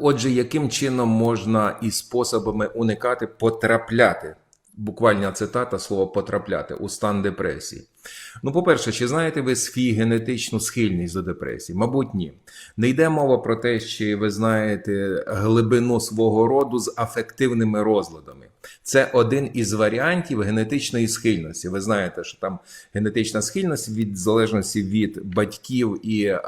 Отже, яким чином можна і способами уникати потрапляти? Буквальна цитата слово потрапляти у стан депресії. Ну, по-перше, чи знаєте ви свій генетичну схильність до депресії? Мабуть, ні. Не йде мова про те, чи ви знаєте глибину свого роду з афективними розладами. Це один із варіантів генетичної схильності. Ви знаєте, що там генетична схильність від залежності від батьків і е,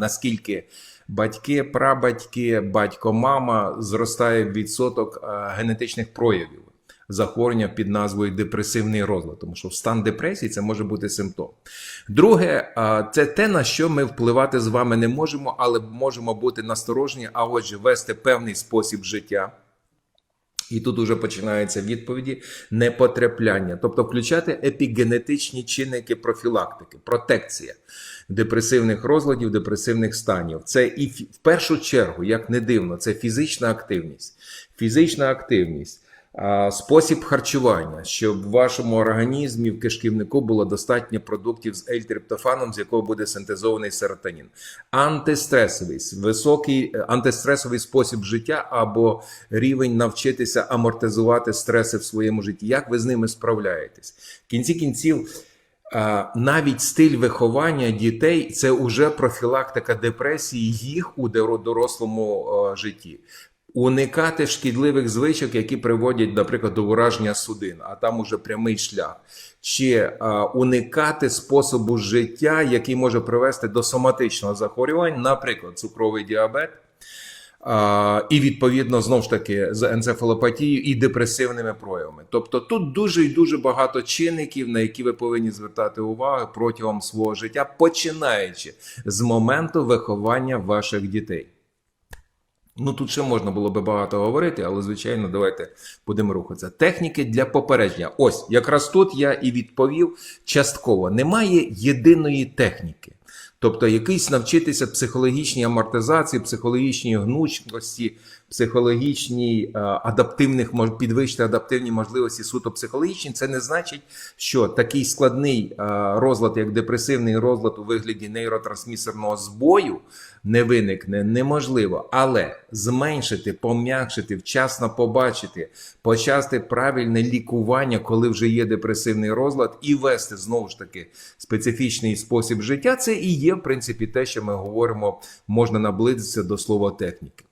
наскільки батьки, прабатьки, батько, мама зростає відсоток е, генетичних проявів захворювання під назвою депресивний розлад, тому що стан депресії це може бути симптом. Друге, це те, на що ми впливати з вами не можемо, але можемо бути насторожені, а отже, вести певний спосіб життя. І тут уже починаються відповіді непотрапляння, тобто включати епігенетичні чинники профілактики, протекція депресивних розладів, депресивних станів. Це і в першу чергу, як не дивно, це фізична активність. Фізична активність. Спосіб харчування, щоб в вашому організмі в кишківнику було достатньо продуктів з L-триптофаном, з якого буде синтезований серотонін. Антистресовий, високий е, антистресовий спосіб життя або рівень навчитися амортизувати стреси в своєму житті. Як ви з ними справляєтесь? В кінці кінців. Навіть стиль виховання дітей це уже профілактика депресії їх у дорослому е, житті. Уникати шкідливих звичок, які приводять, наприклад, до ураження судин, а там уже прямий шлях, чи а, уникати способу життя, який може привести до соматичного захворювання, наприклад, цукровий діабет, а, і відповідно знову ж таки з енцефалопатією і депресивними проявами. Тобто тут дуже і дуже багато чинників, на які ви повинні звертати увагу протягом свого життя, починаючи з моменту виховання ваших дітей. Ну тут ще можна було би багато говорити, але звичайно, давайте будемо рухатися. Техніки для попередження. Ось якраз тут я і відповів частково. Немає єдиної техніки. Тобто, якийсь навчитися психологічній амортизації, психологічній гнучкості, психологічній е, адаптивних підвищити адаптивні можливості суто психологічні, це не значить, що такий складний е, розлад, як депресивний розлад у вигляді нейротрансмісерного збою, не виникне неможливо, але зменшити, пом'якшити, вчасно побачити, почати правильне лікування, коли вже є депресивний розлад, і вести знову ж таки специфічний спосіб життя. Це і є, в принципі, те, що ми говоримо, можна наблизитися до слова техніки.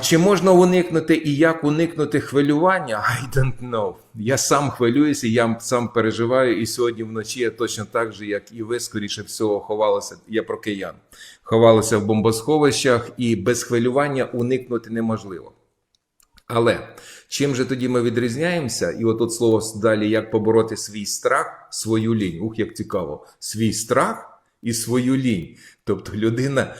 Чи можна уникнути і як уникнути хвилювання? I don't know. Я сам хвилююся, я сам переживаю, і сьогодні вночі я точно так же, як і ви, скоріше всього, ховалися. Я про киян. Ховалися в бомбосховищах, і без хвилювання уникнути неможливо. Але чим же тоді ми відрізняємося? І отут слово далі, як побороти свій страх, свою лінь. Ух, як цікаво. Свій страх і свою лінь. Тобто людина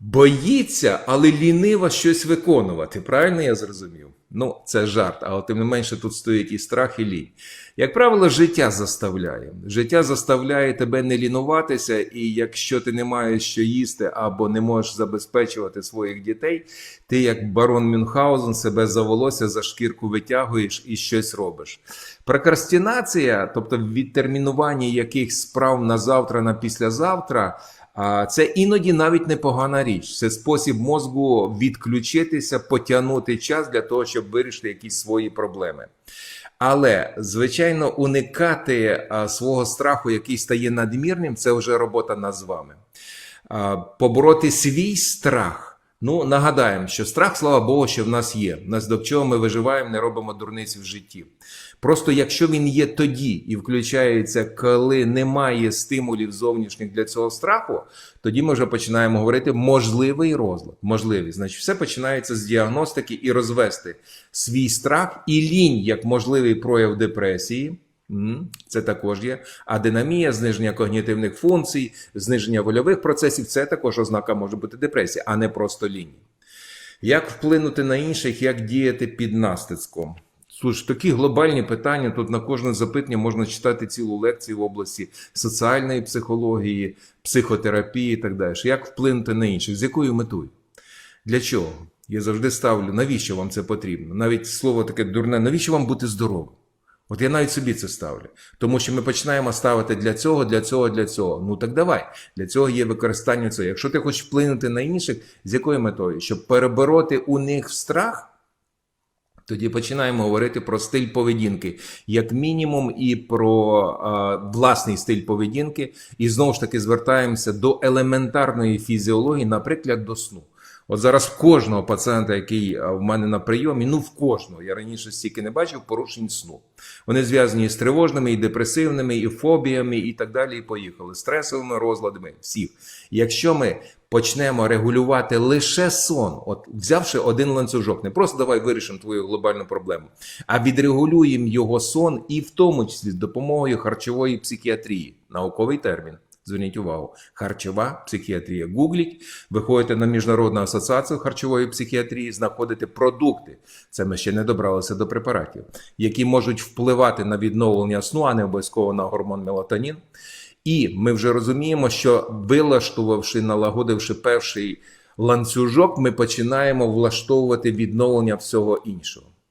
боїться, але лінива щось виконувати. Правильно я зрозумів? Ну, це жарт, але тим не менше тут стоїть і страх, і лінь. Як правило, життя заставляє. Життя заставляє тебе не лінуватися, і якщо ти не маєш що їсти або не можеш забезпечувати своїх дітей, ти, як барон Мюнхгаузен, себе за волосся, за шкірку витягуєш і щось робиш. Прокрастинація, тобто відтермінування якихось справ на завтра, на післязавтра. Це іноді навіть непогана річ. Це спосіб мозку відключитися, потягнути час для того, щоб вирішити якісь свої проблеми. Але, звичайно, уникати свого страху, який стає надмірним, це вже робота над вами. Побороти свій страх. Ну, нагадаємо, що страх, слава Богу, що в нас є. Нас до чого ми виживаємо, не робимо дурниць в житті. Просто якщо він є тоді і включається, коли немає стимулів зовнішніх для цього страху, тоді ми вже починаємо говорити можливий розлад. Можливий. Значить, все починається з діагностики і розвести свій страх і лінь як можливий прояв депресії. Це також є. А динамія, зниження когнітивних функцій, зниження вольових процесів це також ознака може бути депресії, а не просто лінії. Як вплинути на інших, як діяти під настицьком? Слушай, такі глобальні питання. Тут на кожне запитання можна читати цілу лекцію в області соціальної психології, психотерапії і так далі. Як вплинути на інших? З якою метою? Для чого? Я завжди ставлю, навіщо вам це потрібно? Навіть слово таке дурне, навіщо вам бути здоровим? От я навіть собі це ставлю. Тому що ми починаємо ставити для цього, для цього, для цього. Ну так давай. Для цього є використання цього. Якщо ти хочеш вплинути на інших, з якою метою? Щоб перебороти у них страх. Тоді починаємо говорити про стиль поведінки, як мінімум, і про е, власний стиль поведінки, і знову ж таки звертаємося до елементарної фізіології, наприклад, до сну. От зараз в кожного пацієнта, який е, в мене на прийомі, ну в кожного, я раніше стільки не бачив порушень сну. Вони зв'язані з тривожними, і депресивними, і фобіями, і так далі. І поїхали, стресовими розладами. Всіх. Якщо ми почнемо регулювати лише сон, от взявши один ланцюжок, не просто давай вирішимо твою глобальну проблему, а відрегулюємо його сон і в тому числі з допомогою харчової психіатрії, науковий термін. Зверніть увагу, харчова психіатрія. Гугліть, виходите на міжнародну асоціацію харчової психіатрії, знаходите продукти. Це ми ще не добралися до препаратів, які можуть впливати на відновлення сну, а не обов'язково на гормон мелатонін. І ми вже розуміємо, що вилаштувавши, налагодивши перший ланцюжок, ми починаємо влаштовувати відновлення всього іншого.